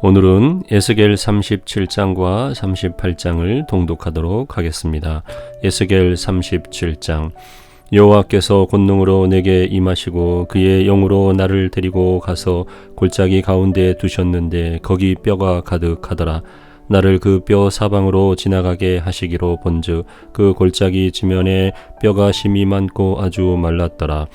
오늘은 에스겔 37장과 38장을 동독하도록 하겠습니다. 에스겔 37장 여호와께서 권능으로 내게 임하시고 그의 영으로 나를 데리고 가서 골짜기 가운데 두셨는데 거기 뼈가 가득하더라. 나를 그 뼈 사방으로 지나가게 하시기로 본즉 그 골짜기 지면에 뼈가 심이 많고 아주 말랐더라.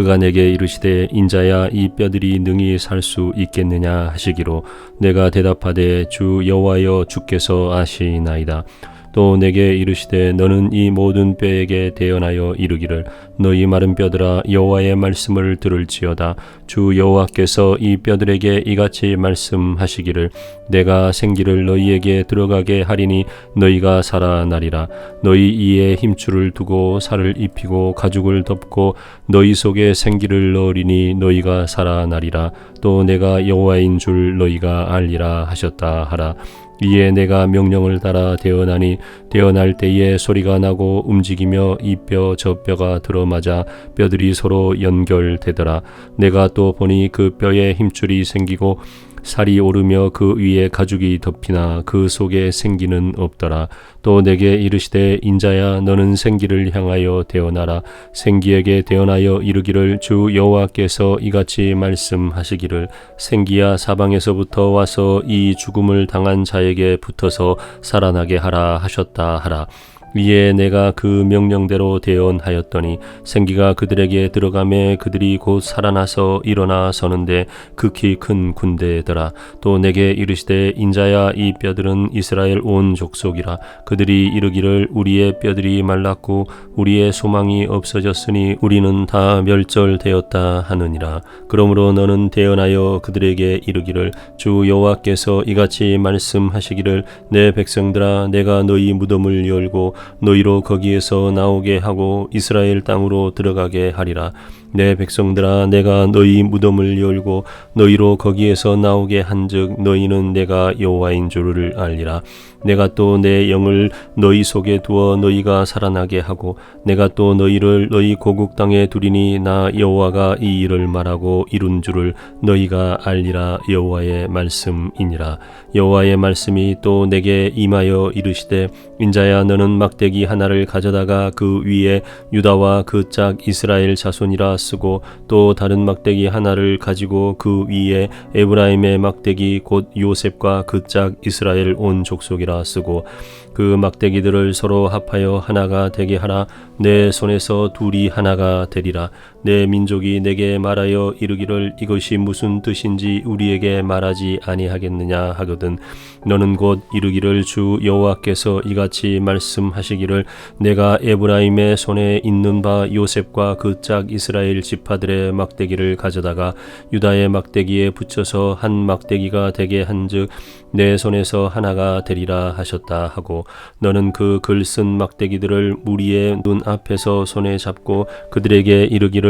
그가 내게 이르시되 인자야 이 뼈들이 능히 살 수 있겠느냐 하시기로 내가 대답하되 주 여호와여 주께서 아시나이다. 또 내게 이르시되 너는 이 모든 뼈에게 대언하여 이르기를 너희 마른 뼈들아 여호와의 말씀을 들을지어다. 주 여호와께서 이 뼈들에게 이같이 말씀하시기를 내가 생기를 너희에게 들어가게 하리니 너희가 살아나리라. 너희 이에 힘줄을 두고 살을 입히고 가죽을 덮고 너희 속에 생기를 넣으리니 너희가 살아나리라. 또 내가 여호와인 줄 너희가 알리라 하셨다 하라 이에 내가 명령을 따라 대언하니 대언할 때에 소리가 나고 움직이며 이 뼈 저 뼈가 들어맞아 뼈들이 서로 연결되더라. 내가 또 보니 그 뼈에 힘줄이 생기고 살이 오르며 그 위에 가죽이 덮이나 그 속에 생기는 없더라. 또 내게 이르시되 인자야 너는 생기를 향하여 대언하라. 생기에게 대언하여 이르기를 주 여호와께서 이같이 말씀하시기를 생기야 사방에서부터 와서 이 죽음을 당한 자에게 붙어서 살아나게 하라 하셨다 하라. 이에 내가 그 명령대로 대언하였더니 생기가 그들에게 들어가매 그들이 곧 살아나서 일어나 서는데 극히 큰 군대더라. 또 내게 이르시되 인자야 이 뼈들은 이스라엘 온 족속이라. 그들이 이르기를 우리의 뼈들이 말랐고 우리의 소망이 없어졌으니 우리는 다 멸절되었다 하느니라. 그러므로 너는 대언하여 그들에게 이르기를 주 여호와께서 이같이 말씀하시기를 내 백성들아 내가 너희 무덤을 열고 너희로 거기에서 나오게 하고 이스라엘 땅으로 들어가게 하리라. 내 백성들아 내가 너희 무덤을 열고 너희로 거기에서 나오게 한즉 너희는 내가 여호와인 줄을 알리라 내가 또 내 영을 너희 속에 두어 너희가 살아나게 하고 내가 또 너희를 너희 고국 땅에 두리니 나 여호와가 이 일을 말하고 이룬 줄을 너희가 알리라 여호와의 말씀이니라. 여호와의 말씀이 또 내게 임하여 이르시되 인자야 너는 막대기 하나를 가져다가 그 위에 유다와 그 짝 이스라엘 자손이라 쓰고 또 다른 막대기 하나를 가지고 그 위에 에브라임의 막대기 곧 요셉과 그 짝 이스라엘 온 족속이라 쓰고 그 막대기들을 서로 합하여 하나가 되게 하라 내 손에서 둘이 하나가 되리라 내 민족이 내게 말하여 이르기를 이것이 무슨 뜻인지 우리에게 말하지 아니하겠느냐 하거든 너는 곧 이르기를 주 여호와께서 이같이 말씀하시기를 내가 에브라임의 손에 있는 바 요셉과 그 짝 이스라엘 지파들의 막대기를 가져다가 유다의 막대기에 붙여서 한 막대기가 되게 한즉 내 손에서 하나가 되리라 하셨다 하고 너는 그 글 쓴 막대기들을 무리의 눈 앞에서 손에 잡고 그들에게 이르기를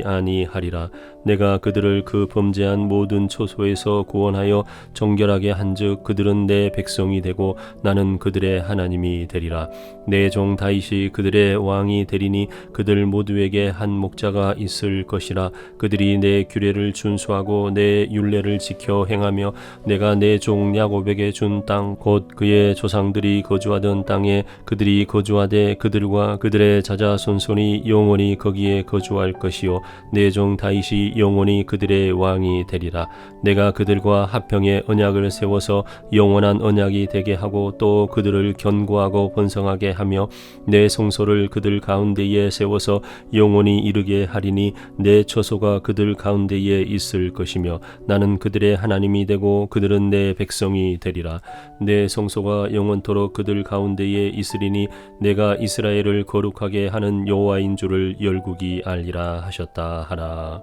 아니하리라. 내가 그들을 그 범죄한 모든 초소에서 구원하여 정결하게 한즉 그들은 내 백성이 되고 나는 그들의 하나님이 되리라. 내 종 다윗이 그들의 왕이 되리니 그들 모두에게 한 목자가 있을 것이라. 그들이 내 규례를 준수하고 내 율례를 지켜 행하며 내가 내 종 야곱에게 준 땅 곧 그의 조상들이 거주하던 땅에 그들이 거주하되 그들과 그들의 자자 손손이 영원히 거기에 거주할 것이요 내종 다윗이 영원히 그들의 왕이 되리라. 내가 그들과 합평의 언약을 세워서 영원한 언약이 되게 하고 또 그들을 견고하고 번성하게 하며 내 성소를 그들 가운데에 세워서 영원히 이르게 하리니 내 처소가 그들 가운데에 있을 것이며 나는 그들의 하나님이 되고 그들은 내 백성이 되리라. 내 성소가 영원토록 그들 가운데에 있으리니 내가 이스라엘을 거룩하게 하는 여호와인 줄을 열국이 알리라 하셨 다 하라.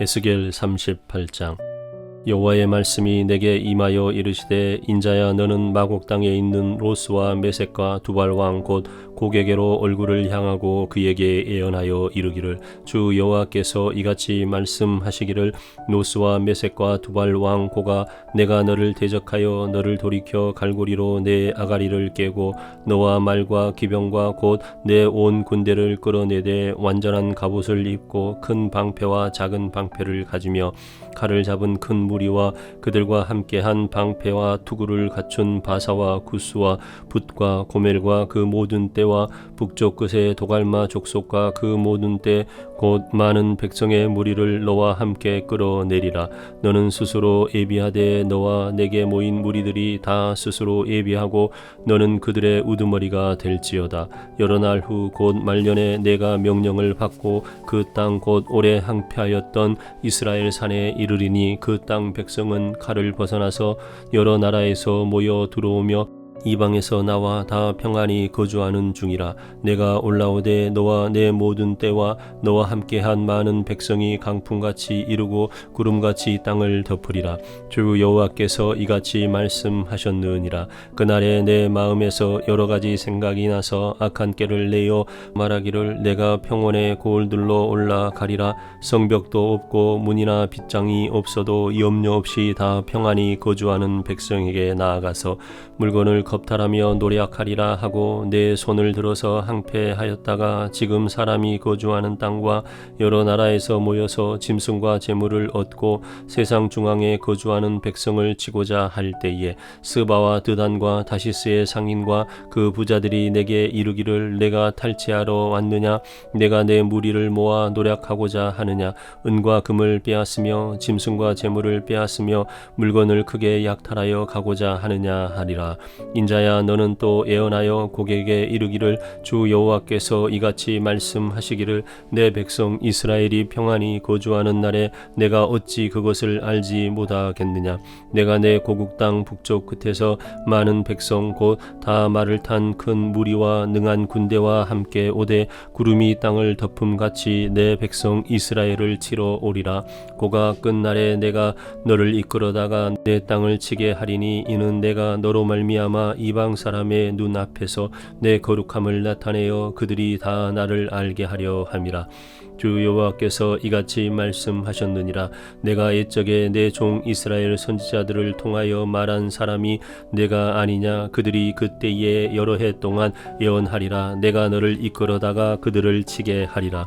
에스겔 38장 여호와의 말씀이 내게 임하여 이르시되 인자야 너는 마곡 땅에 있는 로스와 메색과 두발 왕 곧 고개게로 얼굴을 향하고 그에게 예언하여 이르기를 주 여호와께서 이같이 말씀하시기를 노스와 메색과 두발 왕 고가 내가 너를 대적하여 너를 돌이켜 갈고리로 내 아가리를 깨고 너와 말과 기병과 곧 내 온 군대를 끌어내되 완전한 갑옷을 입고 큰 방패와 작은 방패를 가지며 칼을 잡은 큰 무 리와 그들과 함께한 방패와 투구를 갖춘 바사와 구스와 붓과 고멜과 그 모든 때와 북쪽 끝의 도갈마 족속과 그 모든 때 곧 많은 백성의 무리를 너와 함께 끌어내리라. 너는 스스로 예비하되 너와 내게 모인 무리들이 다 스스로 예비하고 너는 그들의 우두머리가 될지어다. 여러 날 후 곧 말년에 내가 명령을 받고 그 땅 곧 오래 항폐하였던 이스라엘 산에 이르리니 그땅 백성은 칼을 벗어나서 여러 나라에서 모여 들어오며 이방에서 나와 다 평안히 거주하는 중이라 내가 올라오되 너와 내 모든 때와 너와 함께한 많은 백성이 강풍같이 이루고 구름같이 땅을 덮으리라. 주 여호와께서 이같이 말씀하셨느니라. 그날에 내 마음에서 여러 가지 생각이 나서 악한 깨를 내어 말하기를 내가 평원의 고을들로 올라가리라. 성벽도 없고 문이나 빗장이 없어도 염려 없이 다 평안히 거주하는 백성에게 나아가서 물건을 겁탈하며 노력하리라 하고 내 손을 들어서 항폐하였다가 지금 사람이 거주하는 땅과 여러 나라에서 모여서 짐승과 재물을 얻고 세상 중앙에 거주하는 백성을 치고자 할 때에 스바와 드단과 다시스의 상인과 그 부자들이 내게 이르기를 내가 탈취하러 왔느냐? 내가 내 무리를 모아 노력하고자 하느냐? 은과 금을 빼앗으며 짐승과 재물을 빼앗으며 물건을 크게 약탈하여 가고자 하느냐 하리라 인자야 너는 또 예언하여 고객에게 이르기를 주 여호와께서 이같이 말씀하시기를 내 백성 이스라엘이 평안히 거주하는 날에 내가 어찌 그것을 알지 못하겠느냐? 내가 내 고국 땅 북쪽 끝에서 많은 백성 곧 다 말을 탄 큰 무리와 능한 군대와 함께 오되 구름이 땅을 덮음 같이 내 백성 이스라엘을 치러 오리라. 고가 끝날에 내가 너를 이끌어다가 내 땅을 치게 하리니 이는 내가 너로 말미암아 이방 사람의 눈 앞에서 내 거룩함을 나타내어 그들이 다 나를 알게 하려 함이라. 주 여호와께서 이같이 말씀하셨느니라. 내가 옛적에 내 종 이스라엘 선지자들을 통하여 말한 사람이 내가 아니냐? 그들이 그때에 여러 해 동안 예언하리라. 내가 너를 이끌어다가 그들을 치게 하리라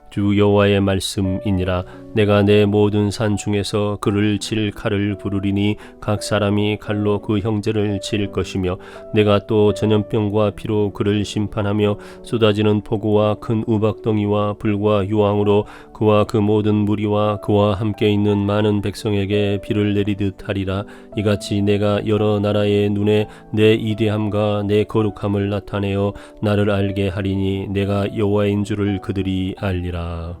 주 여호와의 말씀이니라. 내가 내 모든 산 중에서 그를 칠 칼을 부르리니 각 사람이 칼로 그 형제를 칠 것이며 내가 또 전염병과 피로 그를 심판하며 쏟아지는 폭우와 큰 우박덩이와 불과 유황으로 그와 그 모든 무리와 그와 함께 있는 많은 백성에게 비를 내리듯 하리라. 이같이 내가 여러 나라의 눈에 내 이대함과 내 거룩함을 나타내어 나를 알게 하리니 내가 여호와인 줄을 그들이 알리라 uh,